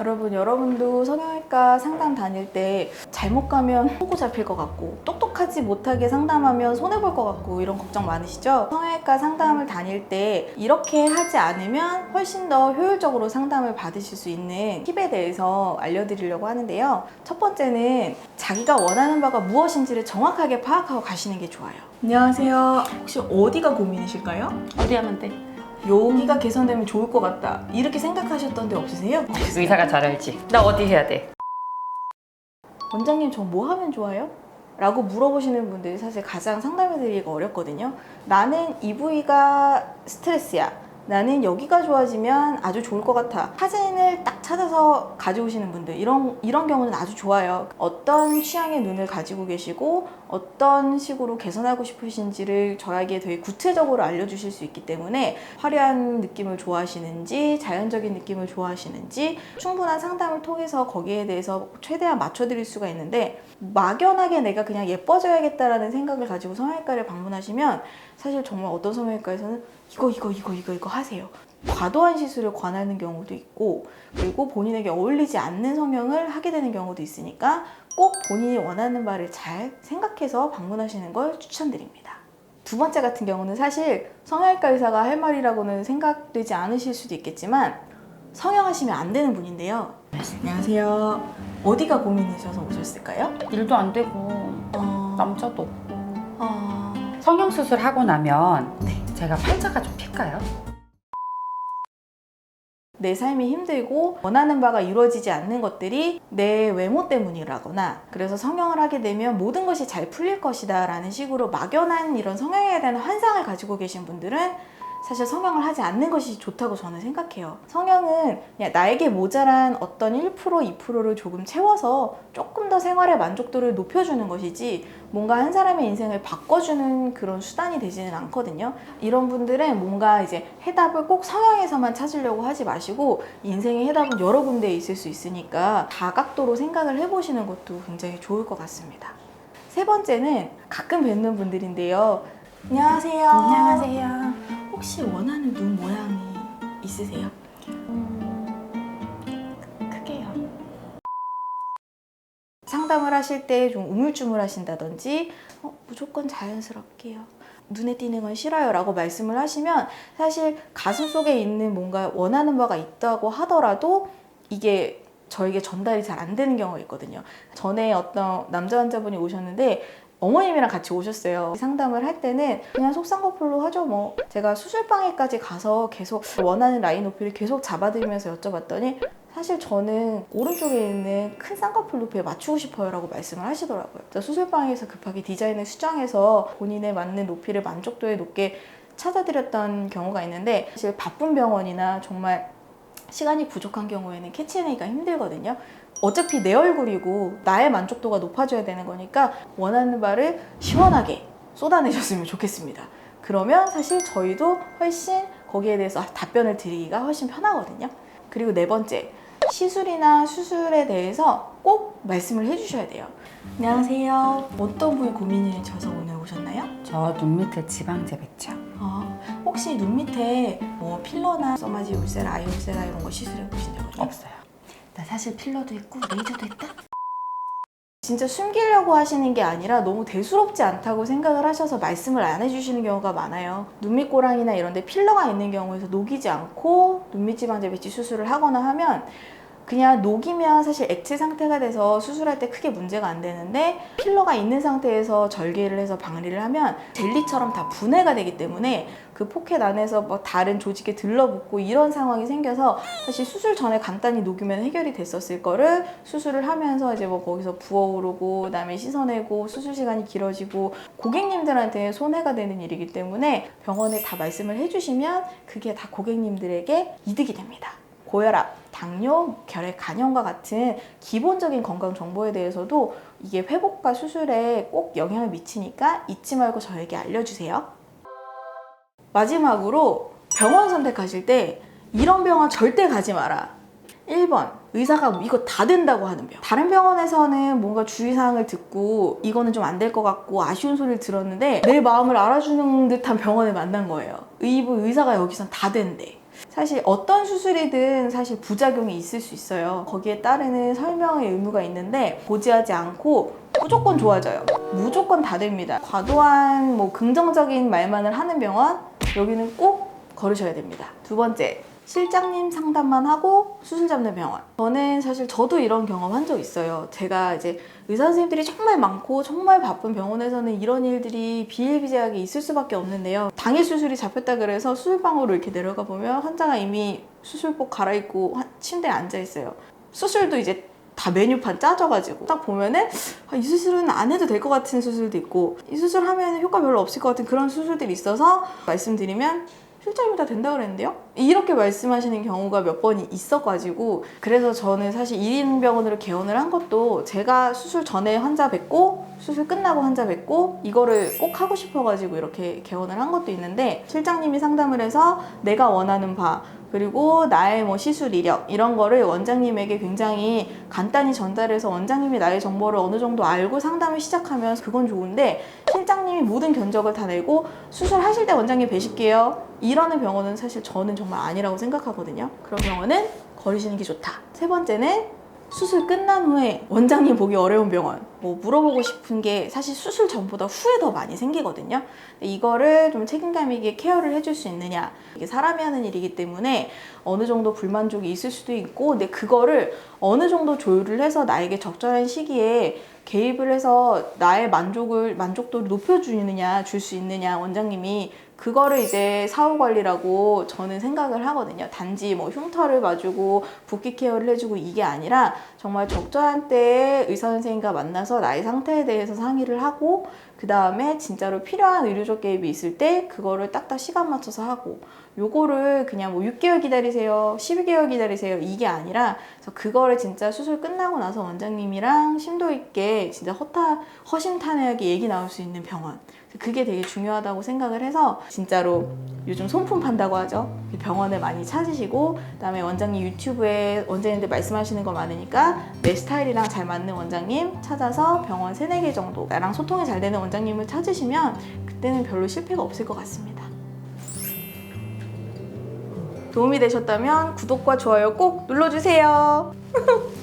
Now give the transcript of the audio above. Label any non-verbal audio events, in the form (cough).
여러분, 여러분도 성형외과 상담 다닐 때 잘못 가면 호구 잡힐 것 같고 똑똑하지 못하게 상담하면 손해볼 것 같고 이런 걱정 많으시죠? 성형외과 상담을 다닐 때 이렇게 하지 않으면 훨씬 더 효율적으로 상담을 받으실 수 있는 팁에 대해서 알려드리려고 하는데요. 첫 번째는 자기가 원하는 바가 무엇인지를 정확하게 파악하고 가시는 게 좋아요. 안녕하세요. 혹시 어디가 고민이실까요? 어디 하면 돼? 여기가 개선되면 좋을 것 같다. 이렇게 생각하셨던 데 없으세요? 의사가 잘 알지. 나 어디 해야 돼? 원장님 저 뭐 하면 좋아요? 라고 물어보시는 분들이 사실 가장 상담해드리기가 어렵거든요. 나는 이 부위가 스트레스야. 나는 여기가 좋아지면 아주 좋을 것 같아. 사진을 딱 찾아서 가져오시는 분들 이런 이런 경우는 아주 좋아요. 어떤 취향의 눈을 가지고 계시고 어떤 식으로 개선하고 싶으신지를 저에게 되게 구체적으로 알려주실 수 있기 때문에 화려한 느낌을 좋아하시는지 자연적인 느낌을 좋아하시는지 충분한 상담을 통해서 거기에 대해서 최대한 맞춰드릴 수가 있는데 막연하게 내가 그냥 예뻐져야겠다라는 생각을 가지고 성형외과를 방문하시면 사실 정말 어떤 성형외과에서는 이거 이거 이거 이거 이거 하세요. 과도한 시술을 권하는 경우도 있고 그리고 본인에게 어울리지 않는 성형을 하게 되는 경우도 있으니까 꼭 본인이 원하는 바를 잘 생각해서 방문하시는 걸 추천드립니다. 두 번째 같은 경우는 사실 성형외과 의사가 할 말이라고는 생각되지 않으실 수도 있겠지만 성형하시면 안 되는 분인데요. 안녕하세요. 어디가 고민이셔서 오셨을까요? 일도 안 되고 어, 남자도 없고. 어, 성형 수술 하고 나면 제가 팔자가 좀 필까요? 내 삶이 힘들고 원하는 바가 이루어지지 않는 것들이 내 외모 때문이라거나 그래서 성형을 하게 되면 모든 것이 잘 풀릴 것이다 라는 식으로 막연한 이런 성형에 대한 환상을 가지고 계신 분들은 사실 성형을 하지 않는 것이 좋다고 저는 생각해요. 성형은 그냥 나에게 모자란 어떤 1% 2%를 조금 채워서 조금 더 생활의 만족도를 높여주는 것이지 뭔가 한 사람의 인생을 바꿔주는 그런 수단이 되지는 않거든요. 이런 분들은 뭔가 이제 해답을 꼭 성형에서만 찾으려고 하지 마시고 인생의 해답은 여러 군데에 있을 수 있으니까 다각도로 생각을 해보시는 것도 굉장히 좋을 것 같습니다. 세 번째는 가끔 뵙는 분들인데요. 안녕하세요. 안녕하세요. 혹시 원하는 눈 모양이 있으세요? 크게요. 상담을 하실 때 좀 우물쭈물 하신다든지 어, 무조건 자연스럽게요. 눈에 띄는 건 싫어요 라고 말씀을 하시면 사실 가슴 속에 있는 뭔가 원하는 바가 있다고 하더라도 이게 저에게 전달이 잘 안 되는 경우가 있거든요. 전에 어떤 남자 환자분이 오셨는데 어머님이랑 같이 오셨어요. 상담을 할 때는 그냥 속쌍꺼풀로 하죠 뭐. 제가 수술방에까지 가서 계속 원하는 라인 높이를 계속 잡아드리면서 여쭤봤더니 사실 저는 오른쪽에 있는 큰 쌍꺼풀 높이에 맞추고 싶어요 라고 말씀을 하시더라고요. 수술방에서 급하게 디자인을 수정해서 본인에 맞는 높이를 만족도에 높게 찾아드렸던 경우가 있는데 사실 바쁜 병원이나 정말 시간이 부족한 경우에는 캐치내기가 힘들거든요. 어차피 내 얼굴이고 나의 만족도가 높아져야 되는 거니까 원하는 바를 시원하게 쏟아내셨으면 좋겠습니다. 그러면 사실 저희도 훨씬 거기에 대해서 답변을 드리기가 훨씬 편하거든요. 그리고 네 번째, 시술이나 수술에 대해서 꼭 말씀을 해주셔야 돼요. 안녕하세요. 어떤 부위 고민이셔서 오늘 오셨나요? 저 눈 밑에 지방제 뱉죠. 어, 혹시 눈 밑에 뭐 필러나 써마지 울세라, 아이 울세라 이런 거 시술해 보신 적 없나요? 없어요. 나 사실 필러도 했고 레이저도 했다. 진짜 숨기려고 하시는 게 아니라 너무 대수롭지 않다고 생각을 하셔서 말씀을 안 해주시는 경우가 많아요. 눈밑고랑이나 이런 데 필러가 있는 경우에서 녹이지 않고 눈밑 지방제 배치 수술을 하거나 하면 그냥 녹이면 사실 액체 상태가 돼서 수술할 때 크게 문제가 안 되는데 필러가 있는 상태에서 절개를 해서 방리를 하면 젤리처럼 다 분해가 되기 때문에 그 포켓 안에서 뭐 다른 조직에 들러붙고 이런 상황이 생겨서 사실 수술 전에 간단히 녹이면 해결이 됐었을 거를 수술을 하면서 이제 뭐 거기서 부어오르고 그다음에 씻어내고 수술 시간이 길어지고 고객님들한테 손해가 되는 일이기 때문에 병원에 다 말씀을 해주시면 그게 다 고객님들에게 이득이 됩니다. 고혈압, 당뇨, 결핵, 간염과 같은 기본적인 건강 정보에 대해서도 이게 회복과 수술에 꼭 영향을 미치니까 잊지 말고 저에게 알려주세요. 마지막으로 병원 선택하실 때 이런 병원 절대 가지 마라. 1번 의사가 이거 다 된다고 하는 병. 다른 병원에서는 뭔가 주의사항을 듣고 이거는 좀 안 될 것 같고 아쉬운 소리를 들었는데 내 마음을 알아주는 듯한 병원을 만난 거예요. 의부 의사가 여기선 다 된대. 사실 어떤 수술이든 사실 부작용이 있을 수 있어요. 거기에 따르는 설명의 의무가 있는데 고지하지 않고 무조건 좋아져요. 무조건 다 됩니다. 과도한 뭐 긍정적인 말만을 하는 병원 여기는 꼭 걸으셔야 됩니다. 두 번째. 실장님 상담만 하고 수술 잡는 병원. 저는 사실 저도 이런 경험 한 적 있어요. 제가 이제 의사 선생님들이 정말 많고 정말 바쁜 병원에서는 이런 일들이 비일비재하게 있을 수밖에 없는데요. 당일 수술이 잡혔다 그래서 수술방으로 이렇게 내려가 보면 환자가 이미 수술복 갈아입고 화- 침대에 앉아 있어요. 수술도 이제 다 메뉴판 짜져가지고 딱 보면은 아, 이 수술은 안 해도 될 것 같은 수술도 있고 이 수술 하면 효과 별로 없을 것 같은 그런 수술들이 있어서 말씀드리면 실장님 다 된다 그랬는데요? 이렇게 말씀하시는 경우가 몇번 있어가지고 그래서 저는 사실 1인 병원으로 개원을 한 것도 제가 수술 전에 환자 뵙고 수술 끝나고 환자 뵙고 이거를 꼭 하고 싶어가지고 이렇게 개원을 한 것도 있는데 실장님이 상담을 해서 내가 원하는 바 그리고 나의 뭐 시술 이력 이런 거를 원장님에게 굉장히 간단히 전달해서 원장님이 나의 정보를 어느 정도 알고 상담을 시작하면 그건 좋은데 실장님이 모든 견적을 다 내고 수술하실 때 원장님 뵈실게요. 이러는 병원은 사실 저는 정말 아니라고 생각하거든요. 그런 병원은 거리시는 게 좋다. 세 번째는 수술 끝난 후에 원장님 보기 어려운 병원. 뭐 물어보고 싶은 게 사실 수술 전보다 후에 더 많이 생기거든요. 이거를 좀 책임감 있게 케어를 해줄 수 있느냐. 이게 사람이 하는 일이기 때문에 어느 정도 불만족이 있을 수도 있고 근데 그거를 어느 정도 조율을 해서 나에게 적절한 시기에 개입을 해서 나의 만족을 만족도를 높여주느냐 줄 수 있느냐 원장님이 그거를 이제 사후 관리라고 저는 생각을 하거든요. 단지 뭐 흉터를 봐주고 붓기 케어를 해주고 이게 아니라 정말 적절한 때에 의사 선생님과 만나서 나의 상태에 대해서 상의를 하고 그 다음에 진짜로 필요한 의료적 개입이 있을 때 그거를 딱딱 시간 맞춰서 하고 요거를 그냥 뭐 6개월 기다리세요, 12개월 기다리세요 이게 아니라 그래서 그거를 진짜 수술 끝나고 나서 원장님이랑 심도 있게 진짜 허타 허심탄회하게 얘기 나올 수 있는 병원 그게 되게 중요하다고 생각을 해서 진짜로 요즘 손품 판다고 하죠 병원을 많이 찾으시고 그다음에 원장님 유튜브에 원장님들 말씀하시는 거 많으니까 내 스타일이랑 잘 맞는 원장님 찾아서 병원 세네 개 정도 나랑 소통이 잘 되는 원장님을 찾으시면 그때는 별로 실패가 없을 것 같습니다. 도움이 되셨다면 구독과 좋아요 꼭 눌러주세요. (laughs)